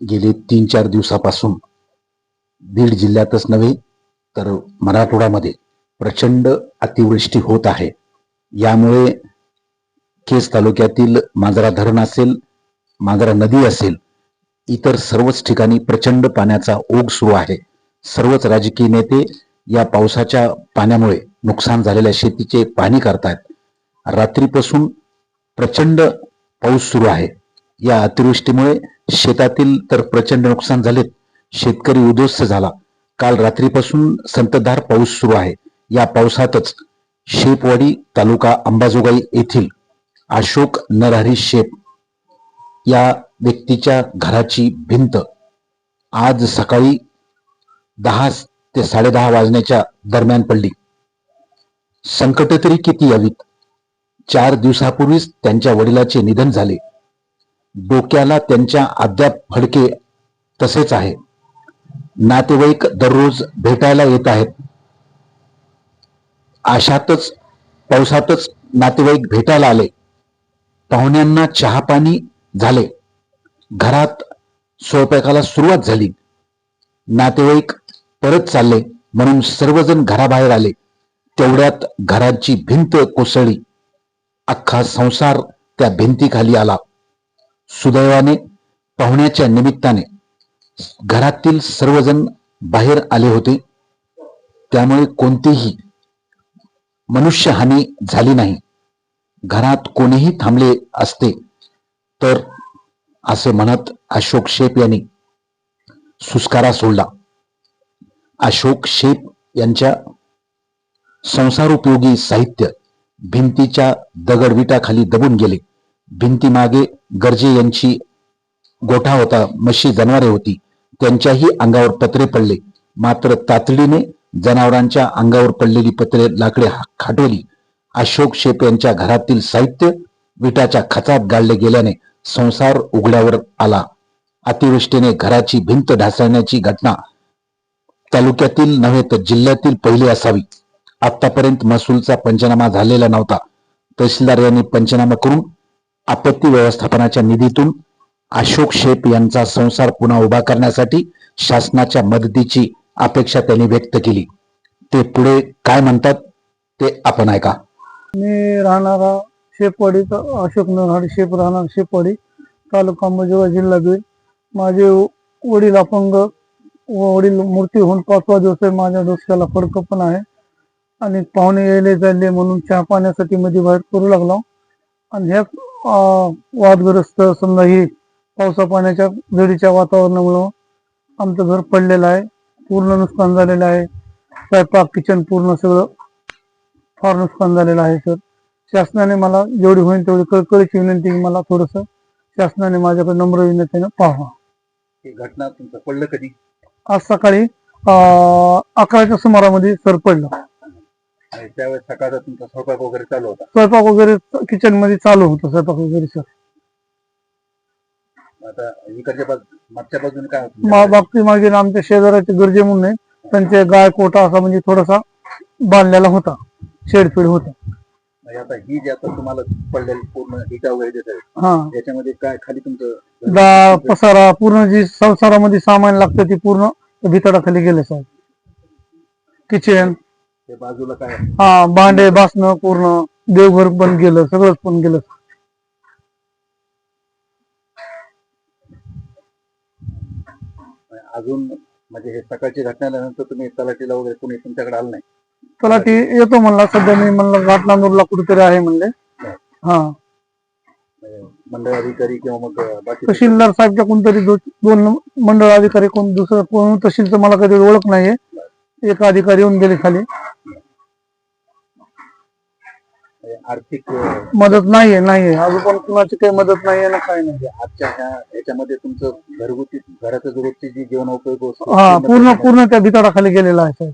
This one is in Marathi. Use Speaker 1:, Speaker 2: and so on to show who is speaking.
Speaker 1: गेले तीन चार दिवसापासून बीड जिल्ह्यातच नव्हे तर मराठवाड्यामध्ये प्रचंड अतिवृष्टी होत आहे. यामुळे केस तालुक्यातील मांजरा धरण असेल मांजरा नदी असेल इतर सर्वच ठिकाणी प्रचंड पाण्याचा ओघ सुरू आहे. सर्वच राजकीय नेते या पावसाच्या पाण्यामुळे नुकसान झालेल्या शेतीचे पाणी करतायत. रात्रीपासून प्रचंड पाऊस सुरू आहे. या अतिवृष्टीमुळे शेतातील तर प्रचंड नुकसान झालेत. शेतकरी उद्ध्वस्त झाला. काल रात्रीपासून संततधार पाऊस सुरू आहे. या पावसातच शेपवाडी तालुका अंबाजोगाई येथील अशोक नरहरी शेप या व्यक्तीच्या घराची भिंत आज सकाळी दहा ते साडेदहा वाजण्याच्या दरम्यान पडली. संकट तरी किती यावीत? चार दिवसापूर्वीच त्यांच्या वडिलाचे निधन झाले. डोक्याला त्यांच्या अद्याप फडके तसेच आहे नातेवाईक दररोज भेटायला येत आहेत. आशातच पावसातच नातेवाईक भेटायला आले. पाहुण्यांना चहापाणी झाले. घरात स्वयंपाकाला सुरुवात झाली. नातेवाईक परत चालले म्हणून सर्वजण घराबाहेर आले. तेवढ्यात घराची भिंत कोसळली. अख्खा संसार त्या भिंतीखाली आला. सुदैवाने पाहुण्याच्या निमित्ताने घरातील सर्वजण बाहेर आले होते. त्यामुळे कोणतीही मनुष्यहानी झाली नाही. घरात कोणीही थांबले असते तर असे म्हणत अशोक शेप यांनी सुस्कारा सोडला. अशोक शेप यांच्या संसारोपयोगी साहित्य भिंतीच्या दगडविटाखाली दबून गेले. भिंतीमागे गर्जे यांची गोठा होता मशी जनावरे होती. त्यांच्याही अंगावर पत्रे पडले. मात्र तातडीने जनावरांच्या अंगावर पडलेली पत्रे लाकडे खाटवली. अशोक शेप यांच्या घरातील साहित्य विटाच्या खचात गाडले गेल्याने संसार उघड्यावर आला. अतिवृष्टीने घराची भिंत ढासळण्याची घटना तालुक्यातील नव्हे तर जिल्ह्यातील पहिली असावी. आतापर्यंत महसूलचा पंचनामा झालेला नव्हता. तहसीलदार यांनी पंचनामा करून आपत्ती व्यवस्थापनाच्या निधीतून अशोक शेप यांचा संसार पुन्हा उभा करण्यासाठी शासनाच्या मदतीची अपेक्षा त्यांनी व्यक्त केली. ते पुढे काय म्हणतात ते आपण ऐका.
Speaker 2: मी राहणारा शेपवाडी अशोक नरहाड शेप राहणार शेपवाडी तालुका मजुरा जिल्हा बीड. माझे वडील अपंग व वडील मूर्ती होऊन पाचवा दिवस आहे माझ्या डोक्याला फडकं पण आहे. आणि पाहुणे यायले जायले म्हणून चहा पाण्यासाठी मध्ये बाहेर करू लागलो. आणि ह्या वादग्रस्त समजा ही पावसा पाण्याच्या झडीच्या वातावरणामुळं आमचं घर पडलेलं आहे पूर्ण नुकसान झालेलं आहे. स्वयंपाक किचन पूर्ण सगळं फार नुकसान झालेलं आहे सर शासनाने मला जेवढी होईल तेवढी कळकळीची विनंती मला थोडस शासनाने माझ्याकडे नम्र विनंतीने पाहावा.
Speaker 1: ही घटना तुमचं पडलं कधी?
Speaker 2: आज सकाळी अकराच्या सुमारामध्ये सर पडलं.
Speaker 1: आणि त्यावेळेस सकाळचा तुमचा स्वयंपाक वगैरे चालू होता?
Speaker 2: स्वयंपाक वगैरे किचनमध्ये चालू होतं स्वयंपाक वगैरे सर.
Speaker 1: आता इकडच्या बाजू मागच्या बाजूने काय होतं?
Speaker 2: मा- मागे आमच्या शेजाराचे गरजे म्हणून आहे, त्यांचे गाय कोटा असा म्हणजे थोडासा बांधलेला होता शेडफीड होता.
Speaker 1: म्हणजे आता ही जी आता तुम्हाला पडलेली पूर्ण इटा वगैरे देत आहे
Speaker 2: हा.
Speaker 1: त्याच्यामध्ये काय खाली तुमचं
Speaker 2: दा पसारा पूर्ण जी संसारामध्ये सामान लागतं ती पूर्ण भितडाखाली गेले साहेब किचन
Speaker 1: ते बाजूला काय?
Speaker 2: हा भांडे बासणं पूर्ण देवघर पण गेलं सगळंच पण गेलं.
Speaker 1: अजून म्हणजे हे सकाळची घटना झाल्यानंतर तुम्ही तलाठीला वगैरे कोणी तुमच्याकडे आलं नाही?
Speaker 2: त्याला ती येतो म्हणला सध्या मी म्हणलं घाटनांदूरला कुठेतरी आहे म्हणले. हा.
Speaker 1: म्हणजे मंडळ अधिकारी किंवा मग बाकी
Speaker 2: तहसीलदार साहेबच्या कोणतरी दो- दोन मंडळ अधिकारी कोण दुसरं कोण तहसीलचं मला कधी ओळख नाहीये. एक अधिकारी येऊन गेले खाली.
Speaker 1: म्हणजे आर्थिक अं,
Speaker 2: मदत नाहीये नाहीये. अजून पण कुणाची काही मदत नाहीये ना काय नाही.
Speaker 1: म्हणजे आजच्या ह्या याच्यामध्ये तुमचं घरगुती घराचं रोजची जी जीवनोपयोगी वस्तू
Speaker 2: हा
Speaker 1: पूर्ण
Speaker 2: पूर्ण त्या भिताडाखाली गेलेला आहे साहेब.